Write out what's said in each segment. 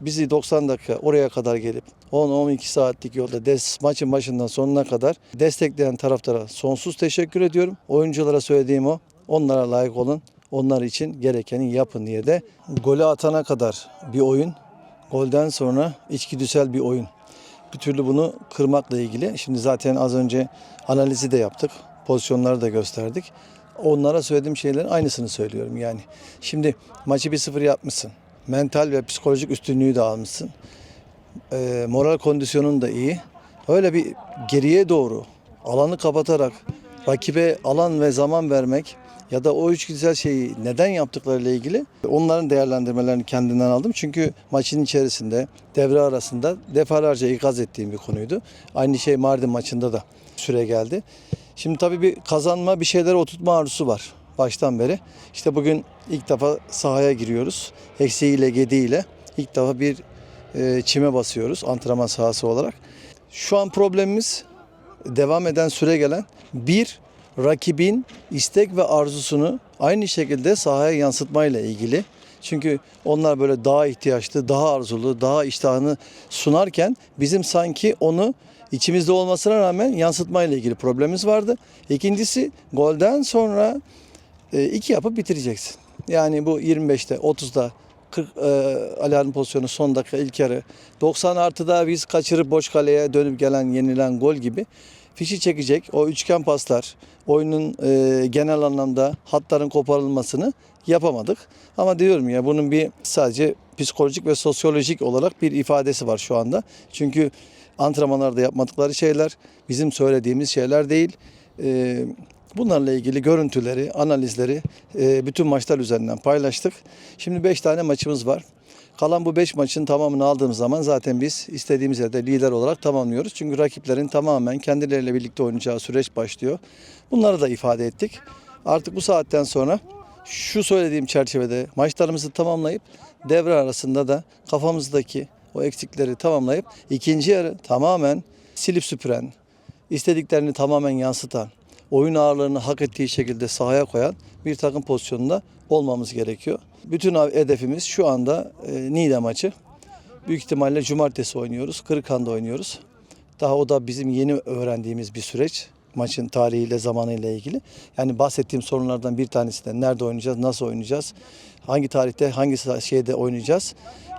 bizi 90 dakika oraya kadar gelip 10-12 saatlik yolda des, maçın başından sonuna kadar destekleyen taraftara sonsuz teşekkür ediyorum. Oyunculara söylediğim o. Onlara layık olun. Onlar için gerekeni yapın diye de golü atana kadar bir oyun. Golden sonra içgüdüsel bir oyun. Bir türlü bunu kırmakla ilgili. Şimdi zaten az önce analizi de yaptık. Pozisyonları da gösterdik. Onlara söylediğim şeylerin aynısını söylüyorum yani. Şimdi maçı 1-0 yapmışsın. Mental ve psikolojik üstünlüğü de almışsın. Ee, moral kondisyonun da iyi. Öyle bir geriye doğru alanı kapatarak rakibe alan ve zaman vermek ya da o üç güzel şeyi neden yaptıklarıyla ilgili onların değerlendirmelerini kendinden aldım. Çünkü maçın içerisinde devre arasında defalarca ikaz ettiğim bir konuydu. Aynı şey Mardin maçında da süre geldi. Şimdi tabii bir kazanma bir şeylere oturtma arzusu var baştan beri. İşte bugün ilk defa sahaya giriyoruz. Eksiğiyle gediğiyle ilk defa bir e, çime basıyoruz antrenman sahası olarak. Şu an problemimiz devam eden süre gelen bir rakibin istek ve arzusunu aynı şekilde sahaya yansıtmayla ilgili. Çünkü onlar böyle daha ihtiyaçlı, daha arzulu, daha iştahını sunarken bizim sanki onu içimizde olmasına rağmen yansıtmayla ilgili problemimiz vardı. İkincisi golden sonra iki yapıp bitireceksin. Yani bu 25'te 30'da 40 e, alarm pozisyonu son dakika ilk yarı 90 artıda biz kaçırıp boş kaleye dönüp gelen yenilen gol gibi fişi çekecek o üçgen paslar oyunun e, genel anlamda hatların koparılmasını yapamadık. Ama diyorum ya bunun bir sadece psikolojik ve sosyolojik olarak bir ifadesi var şu anda. Çünkü antrenmanlarda yapmadıkları şeyler bizim söylediğimiz şeyler değil. E, Bunlarla ilgili görüntüleri, analizleri e, bütün maçlar üzerinden paylaştık. Şimdi 5 tane maçımız var. Kalan bu 5 maçın tamamını aldığımız zaman zaten biz istediğimiz yerde lider olarak tamamlıyoruz. Çünkü rakiplerin tamamen kendileriyle birlikte oynayacağı süreç başlıyor. Bunları da ifade ettik. Artık bu saatten sonra şu söylediğim çerçevede maçlarımızı tamamlayıp devre arasında da kafamızdaki o eksikleri tamamlayıp ikinci yarı tamamen silip süpüren, istediklerini tamamen yansıtan, oyun ağırlığını hak ettiği şekilde sahaya koyan bir takım pozisyonunda olmamız gerekiyor. Bütün hedefimiz şu anda e, Niğde maçı. Büyük ihtimalle cumartesi oynuyoruz. Kırıkhan'da oynuyoruz. Daha o da bizim yeni öğrendiğimiz bir süreç. Maçın tarihiyle, zamanıyla ilgili. Yani bahsettiğim sorunlardan bir tanesi de nerede oynayacağız, nasıl oynayacağız, hangi tarihte, hangi şeyde oynayacağız.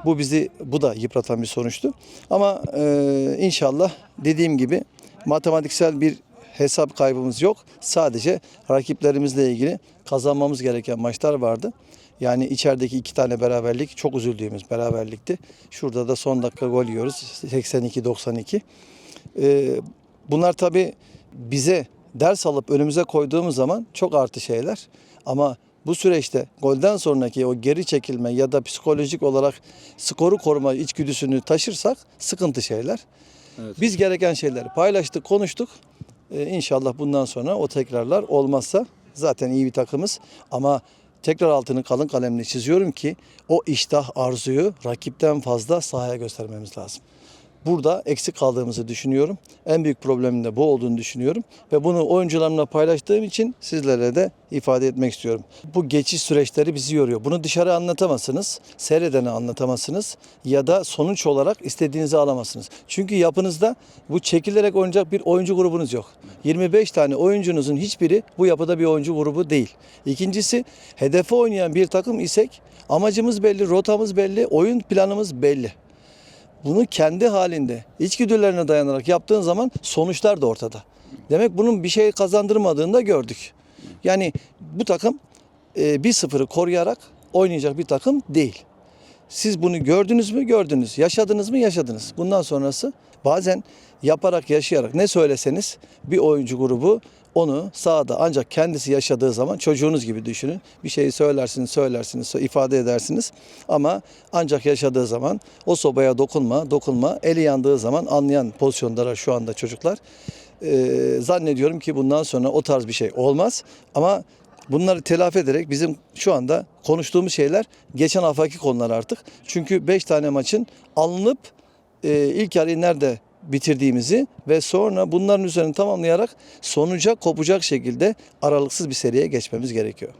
Bu bizi, bu da yıpratan bir sonuçtu. Ama e, inşallah dediğim gibi matematiksel bir hesap kaybımız yok. Sadece rakiplerimizle ilgili kazanmamız gereken maçlar vardı. Yani içerideki iki tane beraberlik çok üzüldüğümüz beraberlikti. Şurada da son dakika gol yiyoruz. 82-92. Ee, bunlar tabii bize ders alıp önümüze koyduğumuz zaman çok artı şeyler. Ama bu süreçte golden sonraki o geri çekilme ya da psikolojik olarak skoru koruma içgüdüsünü taşırsak sıkıntı şeyler. Biz gereken şeyleri paylaştık, konuştuk. Ee, inşallah bundan sonra o tekrarlar olmazsa zaten iyi bir takımız. Ama tekrar altını kalın kalemle çiziyorum ki o iştah arzuyu rakipten fazla sahaya göstermemiz lazım. Burada eksik kaldığımızı düşünüyorum. En büyük problemin de bu olduğunu düşünüyorum. Ve bunu oyuncularımla paylaştığım için sizlere de ifade etmek istiyorum. Bu geçiş süreçleri bizi yoruyor. Bunu dışarı anlatamazsınız, seyredene anlatamazsınız ya da sonuç olarak istediğinizi alamazsınız. Çünkü yapınızda bu çekilerek oynayacak bir oyuncu grubunuz yok. 25 tane oyuncunuzun hiçbiri bu yapıda bir oyuncu grubu değil. İkincisi hedefe oynayan bir takım isek amacımız belli, rotamız belli, oyun planımız belli bunu kendi halinde içgüdülerine dayanarak yaptığın zaman sonuçlar da ortada. Demek bunun bir şey kazandırmadığını da gördük. Yani bu takım e, 1-0'ı koruyarak oynayacak bir takım değil. Siz bunu gördünüz mü? Gördünüz. Yaşadınız mı? Yaşadınız. Bundan sonrası bazen yaparak, yaşayarak ne söyleseniz bir oyuncu grubu onu sahada ancak kendisi yaşadığı zaman çocuğunuz gibi düşünün. Bir şeyi söylersiniz, söylersiniz, ifade edersiniz. Ama ancak yaşadığı zaman o sobaya dokunma, dokunma, eli yandığı zaman anlayan pozisyonlara şu anda çocuklar. Ee, zannediyorum ki bundan sonra o tarz bir şey olmaz. Ama Bunları telafi ederek bizim şu anda konuştuğumuz şeyler geçen haftaki konular artık. Çünkü 5 tane maçın alınıp e, ilk yarıyı nerede bitirdiğimizi ve sonra bunların üzerine tamamlayarak sonuca kopacak şekilde aralıksız bir seriye geçmemiz gerekiyor.